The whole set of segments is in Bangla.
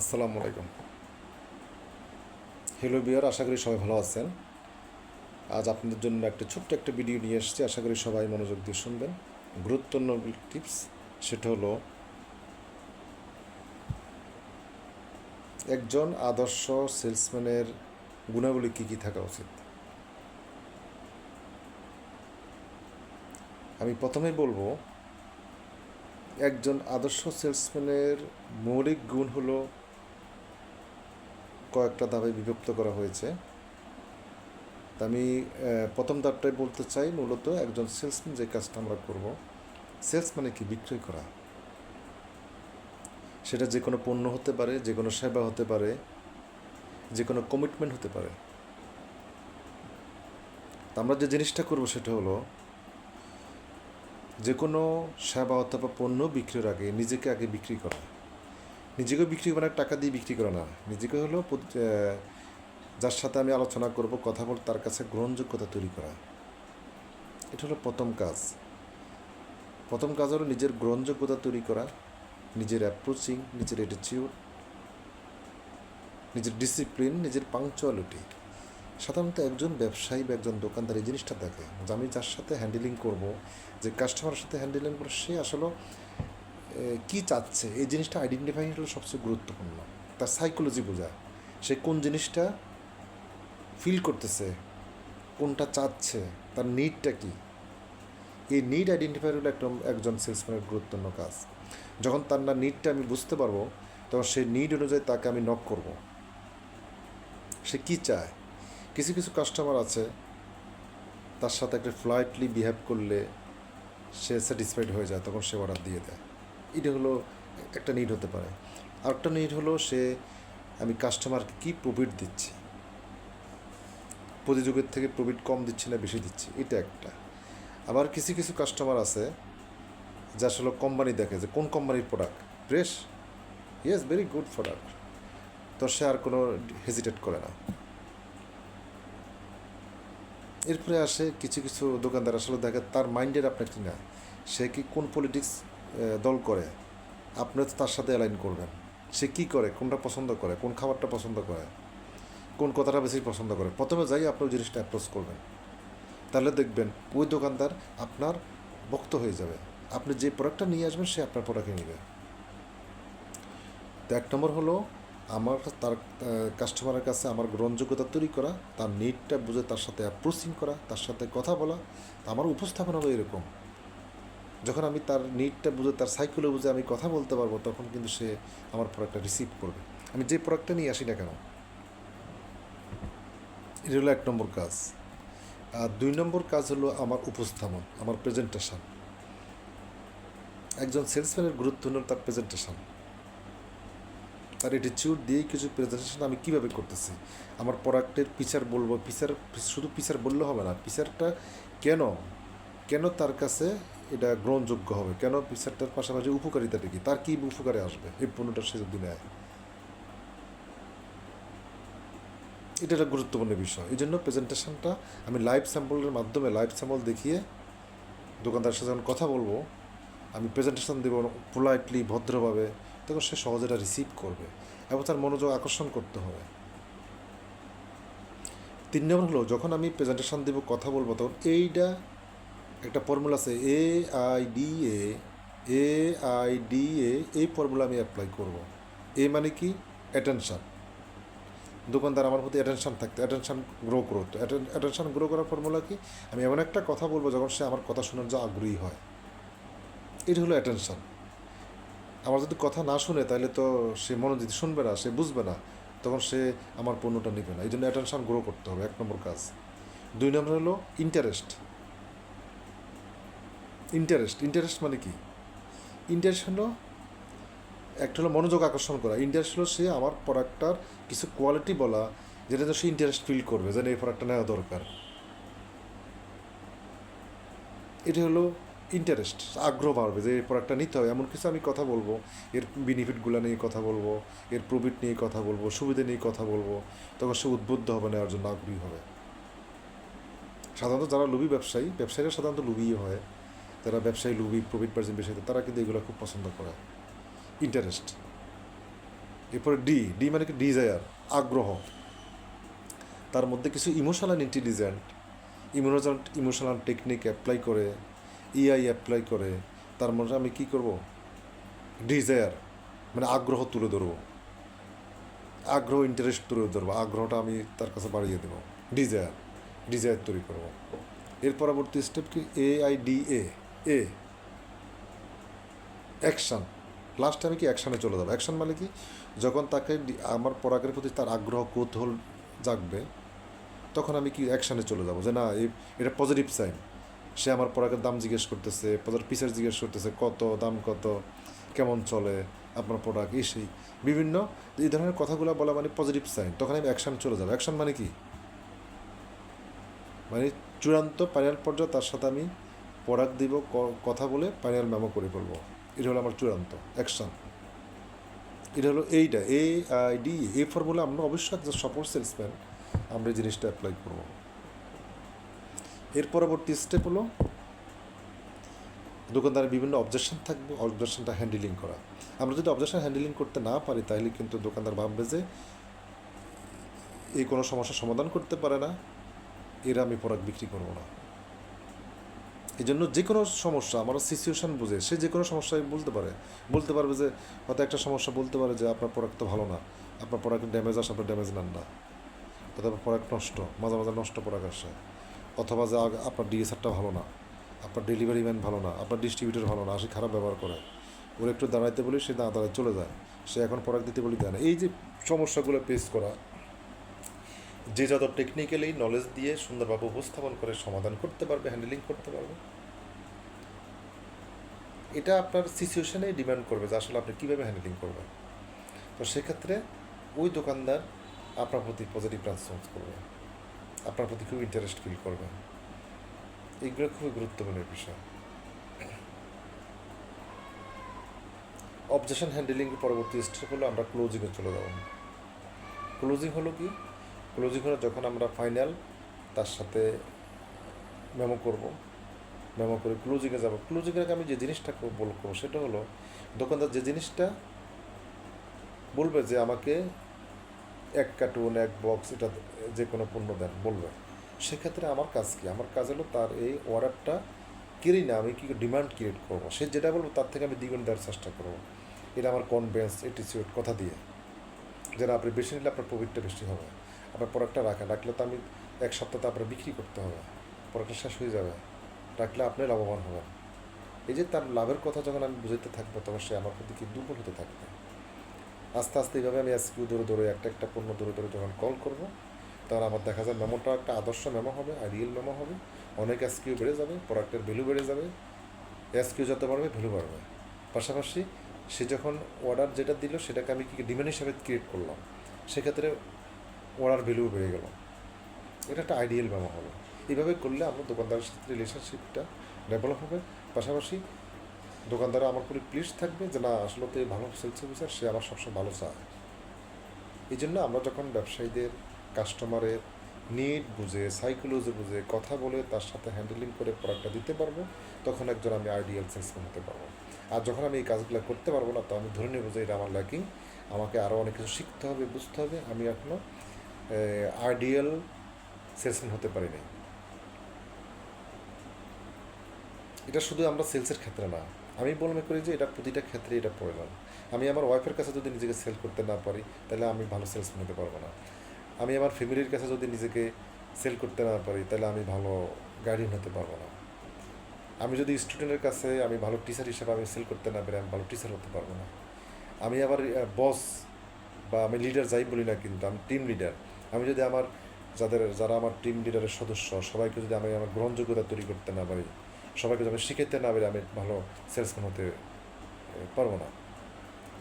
আসসালামু আলাইকুম। হ্যালো বিয়ার আশা করি সবাই ভালো আছেন। আজ আপনাদের জন্য একটা ছোট্ট একটা ভিডিও নিয়ে এসেছি। আশা করি সবাই মনোযোগ দিয়ে শুনবেন। গুরুত্বপূর্ণ টিপস সেটা হলো একজন আদর্শ সেলসম্যানের গুণাবলী কী কী থাকা উচিত? আমি প্রথমেই বলব, একজন আদর্শ সেলসম্যানের মৌলিক গুণ হলো কয়েকটা ধাপে বিভক্ত করা হয়েছে। আমি প্রথম ধাপটাই বলতে চাই মূলত একজন সেলসম্যান যে কাজটা আমরা করব, সেলস মানে কি? বিক্রয় করা। সেটা যে কোনো পণ্য হতে পারে, যে কোনো সেবা হতে পারে, যে কোনো কমিটমেন্ট হতে পারে। আমরা যে জিনিসটা করব সেটা হলো, যে কোনো সেবা অথবা পণ্য বিক্রির আগে, নিজেকে আগে বিক্রি করা। নিজেকে বিক্রি করা টাকা দিয়ে বিক্রি করা না। নিজেকে হলো যার সাথে আমি আলোচনা করব, কথা বল, তার কাছে গ্রহণযোগ্যতা তৈরি করা। এটা হলো প্রথম কাজ। প্রথম কাজ হলো নিজের গ্রহণযোগ্যতা তৈরি করা, নিজের অ্যাপ্রোচিং নিজের অ্যাটিচিউড নিজের ডিসিপ্লিন নিজের পাংচুয়ালিটি সাধারণত একজন ব্যবসায়ী বা একজন দোকানদার এই জিনিসটা দেখে যে আমি যার সাথে হ্যান্ডেলিং করব, যে কাস্টমারের সাথে হ্যান্ডেলিং করব, সে আসলে কী চাচ্ছে? এই জিনিসটা আইডেন্টিফাই হলো সবচেয়ে গুরুত্বপূর্ণ। তার সাইকোলজি বোঝায়। সে কোন জিনিসটা ফিল করতেছে, কোনটা চাচ্ছে, তার নিডটা কি? এই নিড আইডেন্টিফাই হলো একটা, একজন সেলসম্যানের গুরুত্বপূর্ণ কাজ। যখন তার না নিডটা আমি বুঝতে পারব, তখন সেই নিড অনুযায়ী তাকে আমি নক করব। সে কি চায়? কিছু কিছু কাস্টমার আছে, তার সাথে একটা ফ্লাইটলি বিহেভ করলে সে স্যাটিসফাইড হয়ে যায়, তখন সে অর্ডার দিয়ে দেয়। এটা হলো একটা নিড হতে পারে। আরেকটা নিড হলো সে, আমি কাস্টমারকে কী প্রফিট দিচ্ছি? প্রতিযোগের থেকে প্রফিট কম দিচ্ছি না বেশি দিচ্ছি? এটা একটা। আবার কিছু কিছু কাস্টমার আছে, যা আসলে কোম্পানি দেখে যে কোন কোম্পানির product fresh yes very good product তো সে আর কোনো হেজিটেট করে না। এরপরে আসে কিছু কিছু দোকানদার আসলে দেখে তার মাইন্ডের আপনার কি না। সে কি কোন পলিটিক্স দল করে, আপনি তার সাথে অ্যালাইন করবেন। সে কি করে, কোনটা পছন্দ করে, কোন খাবারটা পছন্দ করে, কোন কথাটা বেশি পছন্দ করে। প্রথমে যাই আপনি ওই জিনিসটা অ্যাপ্রোচ করবেন। তাহলে দেখবেন ওই দোকানদার আপনার ভক্ত হয়ে যাবে। আপনি যে প্রোডাক্টটা নিয়ে আসবেন, সে আপনার প্রোডাক্টে নেবে। তো এক নম্বর হলো, আমার তার কাস্টমারের কাছে আমার গ্রহণযোগ্যতা তৈরি করা, তার নিডটা বুঝে তার সাথে অ্যাপ্রোচিং করা, তার সাথে কথা বলা, আমার উপস্থাপন হবে এরকম। যখন আমি তার নিডটা বুঝে, তার সাইকেলে বুঝে আমি কথা বলতে পারব, তখন কিন্তু সে আমার প্রোডাক্টটা রিসিভ করবে। আমি যে প্রোডাক্টটা নিয়ে আসি না কেন? এটা হলো এক নম্বর কাজ। আর দুই নম্বর কাজ হলো আমার উপস্থাপন, আমার প্রেজেন্টেশন একজন সেলসম্যানের গুরুত্ব হলো তার প্রেজেন্টেশন তার অ্যাটিচিউড দিয়েই কিছু প্রেজেন্টেশন আমি কীভাবে করতেছি? আমার প্রোডাক্টের পিচার বলব পিচার শুধু পিচার বললে হবে না পিচারটা কেন? কেন তার কাছে এটা গ্রহণযোগ্য হবে। কেন? পিচারটার পাশাপাশি উপকারিতাটা কি? তার কী উপকারে আসবে এই পণ্যটা সে যদি নেয় এটা একটা গুরুত্বপূর্ণ বিষয়। এই জন্য প্রেজেন্টেশনটা আমি লাইভ স্যাম্পলের মাধ্যমে লাইভ স্যাম্পল দেখিয়ে দোকানদারের সাথে যখন কথা বলব, আমি প্রেজেন্টেশন দেবো পোলাইটলি ভদ্রভাবে, তখন সে সহজে এটা রিসিভ করবে এবং তার মনোযোগ আকর্ষণ করতে হবে। তিন নম্বর হলো, যখন আমি প্রেজেন্টেশন দেবো, কথা বলব, তখন এইটা একটা ফর্মুলা আছে A I D A A I D A এই ফর্মুলা আমি অ্যাপ্লাই করব। এ মানে কি? অ্যাটেনশন দোকানদার আমার প্রতি অ্যাটেনশান থাকতে অ্যাটেনশন গ্রো করতো অ্যাটেনশান গ্রো করার ফর্মুলা কি? আমি এমন একটা কথা বলব যখন সে আমার কথা শোনার জন্য আগ্রহী হয়। এটা হলো অ্যাটেনশন আমার যদি কথা না শুনে তাহলে তো সে মনোযোগ শুনবে না, সে বুঝবে না, তখন সে আমার পণ্যটা নেবে না। এই জন্য অ্যাটেনশান গ্রো করতে হবে, এক নম্বর কাজ। দুই নম্বর হলো ইন্টারেস্ট ইন্টারেস্ট ইন্টারেস্ট মানে কি? ইন্টারেস্ট হলো, একটা হলো মনোযোগ আকর্ষণ করা। ইন্টারেস্ট হলো সে আমার প্রোডাক্টটার কিছু কোয়ালিটি বলা, যেটা তো সে ইন্টারেস্ট ফিল করবে, যেন এই প্রোডাক্টটা নেওয়া দরকার। এটা হলো ইন্টারেস্ট আগ্রহ বাড়বে যে এই প্রোডাক্টটা নিতে হবে। এমন কিছু আমি কথা বলব, এর বেনিফিটগুলো নিয়ে কথা বলব, এর প্রফিট নিয়ে কথা বলব, সুবিধা নিয়ে কথা বলব, তখন সে উদ্বুদ্ধ হবে, নেওয়ার জন্য আগ্রহী হবে। সাধারণত যারা লুবি ব্যবসায়ী, ব্যবসায়ীরা সাধারণত লুবিই হয়। যারা ব্যবসায়ী, লুবি প্রফিট মার্জিন বেশি তারা কিন্তু এগুলো খুব পছন্দ করে। ইন্টারেস্ট এরপরে ডি ডি মানে কি? ডিজায়ার আগ্রহ। তার মধ্যে কিছু emotional intelligent emotional emotional technique apply করে ইআই অ্যাপ্লাই করে। তার মধ্যে আমি কি করব? ডিজায়ার মানে আগ্রহ তুলে ধরবো। আগ্রহ ইন্টারেস্ট তুলে ধরবো। আগ্রহটা আমি তার কাছে বাড়িয়ে দেবো। ডিজায়ার ডিজায়ার তৈরি করব। এর পরবর্তী স্টেপ কি? A I D A action লাস্টে আমি কি অ্যাকশানে চলে যাব? অ্যাকশান মানে কি? যখন তাকে আমার পরাগের প্রতি তার আগ্রহ, কৌতূহল জাগবে, তখন আমি কি অ্যাকশানে চলে যাব? যে না এটা পজিটিভ সাইন সে আমার পরাগের দাম জিজ্ঞেস করতেছে, পদের পিসের জিজ্ঞেস করতেছে, কত, দাম কত, কেমন চলে আপনার প্রোডাক্ট এই সেই। বিভিন্ন, এই ধরনের কথাগুলো বলা মানে পজিটিভ সাইন তখন আমি অ্যাকশান চলে যাব। অ্যাকশান মানে কি? মানে চূড়ান্ত ফাইনাল পর্যায়ে তার সাথে আমি প্রোডাক্ট দিব কথা বলে ফাইনাল মেমো করে ফেলব। এটা হলো আমার চূড়ান্ত অ্যাকশান এটা হলো এইটা এ আই ডি এই ফর্মুলা আমরা অবশ্যই একজন সফল সেলসম্যান আমরা এই জিনিসটা অ্যাপ্লাই করব। এর পরবর্তী স্টেপ হলো, দোকানদারের বিভিন্ন অবজেকশন থাকবে অবজেকশনটা হ্যান্ডেলিং করা। আমরা যদি অবজেকশন হ্যান্ডেলিং করতে না পারি, তাহলে কিন্তু দোকানদার ভাববে যে, এই কোনো সমস্যার সমাধান করতে পারে না, এর আমি প্রোডাক্ট বিক্রি করব না। এই জন্য যে কোনো সমস্যা আমার সিচুয়েশান বুঝে, সে যে কোনো সমস্যায় বলতে পারে। বলতে পারবে যে, হয়তো একটা সমস্যা বলতে পারে যে, আপনার প্রোডাক্ট তো ভালো না। আপনার প্রোডাক্ট ড্যামেজ আসে, আপনার ড্যামেজ নেন না। অথবা প্রোডাক্ট নষ্ট, মাঝে মাঝে নষ্ট প্রোডাক্ট আসে। অথবা যে আপনার ডিএসআরটা ভালো না, আপনার ডেলিভারি ম্যান ভালো না, আপনার ডিস্ট্রিবিউটর ভালো না, আসে খারাপ ব্যবহার করে। ওর একটু দাঁড়াইতে বলি, সে না দাঁড়ায় চলে যায়। সে এখন প্রোডাক্ট দিতে বলি দেয় না। এই যে সমস্যাগুলো পেস করা যে যত টেকনিক্যালি নলেজ দিয়ে সুন্দরভাবে উপস্থাপন করে সমাধান করতে পারবে হ্যান্ডেলিং করতে পারবে, এটা আপনার সিচুয়েশনে ডিমান্ড করবে যে আসলে আপনি কীভাবে হ্যান্ডেলিং করবেন। তো সেক্ষেত্রে ওই দোকানদার আপনার প্রতি পজিটিভ রেসপন্স করবে, আপনার প্রতি খুব ইন্টারেস্ট ফিল করবে। এইগুলো খুবই গুরুত্বপূর্ণ বিষয়। অবজেকশন হ্যান্ডেলিংয়ের পরবর্তী স্টেপ হলো আমরা ক্লোজিংয়ে চলে যাব। ক্লোজিং হলো কি? ক্লোজিং হলো যখন আমরা ফাইনাল তার সাথে মেমো করব। মেমো করে ক্লোজিংয়ে যাব। আগে আমি যে জিনিসটা বল করব সেটা হলো, দোকানদার যে জিনিসটা বলবে যে আমাকে এক কার্টুন এক বক্স এটা যে কোনো পণ্য দেন, বলবে। সেক্ষেত্রে আমার কাজ কি? আমার কাজ হলো তার এই অর্ডারটা কিনি না আমি কী ডিমান্ড ক্রিয়েট করব? সে যেটা বলব তার থেকে আমি দ্বিগুণ দেওয়ার চেষ্টা করব। এটা আমার কনভেন্স এটিচিউড কথা দিয়ে। যেন আপনি বেশি নিলে আপনার প্রফিটটা বেশি হবে। আপনার প্রোডাক্টটা রাখেন। রাখলে তো আমি এক সপ্তাহে আপনার বিক্রি করতে হবে। প্রোডাক্টটা শেষ হয়ে যাবে। রাখলে আপনি লাভবান হবেন। এই যে তার লাভের কথা যখন আমি বুঝাতে থাকব, তখন সে আমার প্রতি কি দুর্বল হতে থাকবে? আস্তে আস্তে এইভাবে আমি এসকিউ ধরে ধরে একটা একটা পণ্য ধরে ধরে যখন কল করব, তখন আমার দেখা যায় মেমোটা একটা আদর্শ মেমো হবে আইডিয়াল মেমো হবে। অনেক এসকিউ বেড়ে যাবে প্রোডাক্টের ভ্যালু বেড়ে যাবে। এসকিউ যত বাড়বে ভ্যালু বাড়বে। পাশাপাশি সে যখন অর্ডার যেটা দিল, সেটাকে আমি কি ডিমান্ড হিসাবে ক্রিয়েট করলাম। সেক্ষেত্রে অর্ডার ভ্যালু বেড়ে গেল। এটা একটা আইডিয়াল মেমো হবে এইভাবে করলে আমার দোকানদারের সাথে রিলেশনশিপটা ডেভেলপ হবে। পাশাপাশি দোকানদার আমার পুরো প্লিজ থাকবে যে না, আসলে তো ভালো সেলস অফিসার সে আমার সবসময় ভালো চায়। এই জন্য আমরা যখন ব্যবসায়ীদের কাস্টমারের নিড বুঝে সাইকোলজি বুঝে, কথা বলে তার সাথে হ্যান্ডেলিং করে প্রোডাক্টটা দিতে পারব, তখন একজন আমি আইডিয়াল সেলসম্যান হতে পারব। আর যখন আমি এই কাজগুলো করতে পারব না, তো আমি ধরে নেব যে এটা আমার ল্যাকিং আমাকে আরও অনেক কিছু শিখতে হবে, বুঝতে হবে। আমি এখনও আইডিয়াল সেলসম্যান হতে পারি নাই। এটা শুধু আমরা সেলসের ক্ষেত্রে না, আমি মনে করি যে এটা প্রতিটা ক্ষেত্রে এটা প্রয়োজন আমি আমার ওয়াইফের কাছে যদি নিজেকে সেল করতে না পারি, তাহলে আমি ভালো সেলসম্যান হতে পারব না। আমি আমার ফ্যামিলির কাছে যদি নিজেকে সেল করতে না পারি, তাহলে আমি ভালো গার্ডিয়ান হতে পারব না। আমি যদি স্টুডেন্টের কাছে আমি ভালো টিচার হিসেবে আমি সেল করতে না পারি আমি ভালো টিচার হতে পারব না। আমি আবার বস বা আমি লিডার যাই বলি না কিন্তু, আমি টিম লিডার আমি যদি আমার যাদের, যারা আমার টিম লিডারের সদস্য, সবাইকে যদি আমি আমার গ্রহণযোগ্যতা তৈরি করতে না পারি, সবাইকে যদি আমি শিখাতে না পারি, আমি ভালো সেলসম্যান হতে পারব না।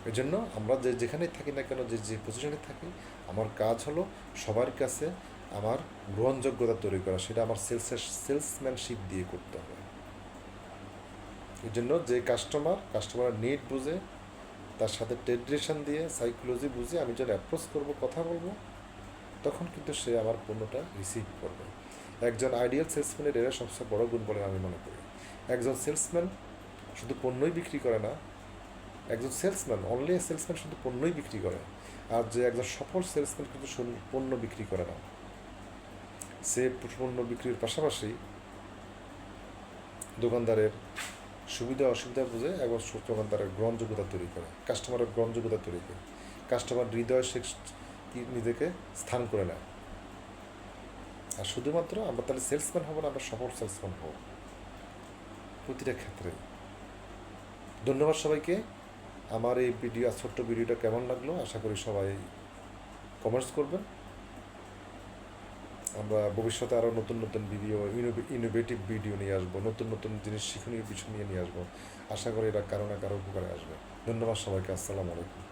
এই জন্য আমরা যে, যেখানেই থাকি না কেন, যে যে পজিশনে থাকি, আমার কাজ হলো সবার কাছে আমার গ্রহণযোগ্যতা তৈরি করা, সেটা আমার সেলসের সেলসম্যানশিপ দিয়ে করতে হবে। এই জন্য যে কাস্টমার কাস্টমারের নিড বুঝে, তার সাথে ট্রেডিশন দিয়ে সাইকোলজি বুঝে আমি যখন অ্যাপ্রোচ করব, কথা বলব তখন কিন্তু সে আমার পণ্যটা রিসিভ করবে। একজন আইডিয়াল সেলসম্যানের এরা সবচেয়ে বড় গুণ বলে আমি মনে করি। একজন সেলসম্যান শুধু পণ্যই বিক্রি করে না, একজন সেলসম্যান অনলি সেলসম্যান শুধু পণ্যই বিক্রি করে, আর যে একজন সফল সেলসম্যান কিন্তু পণ্য বিক্রি করে না। সে পণ্য বিক্রির পাশাপাশি দোকানদারের সুবিধা অসুবিধা বুঝে এবং দোকানদারের গ্রহণযোগ্যতা তৈরি করে কাস্টমারের গ্রহণযোগ্যতা তৈরি করে। কাস্টমার হৃদয় সে নিজেকে স্থান করে নেয়। আর শুধুমাত্র আমরা তাহলে সেলসম্যান হব না, আমরা সফল সেলসম্যান হব। প্রতিটা ক্ষেত্রে ধন্যবাদ সবাইকে। আমার এই ভিডিও ছোট্ট ভিডিওটা কেমন লাগল, আশা করি সবাই কমেন্টস করবেন। আমরা ভবিষ্যতে আরও নতুন নতুন ভিডিও ইনোভেটিভ ভিডিও নিয়ে আসব, নতুন নতুন জিনিস শিক্ষণীয় বিষয় নিয়ে নিয়ে আসব। আশা করি এটা কারও না কারও উপকারে আসবে। ধন্যবাদ সবাইকে, আসসালামু আলাইকুম।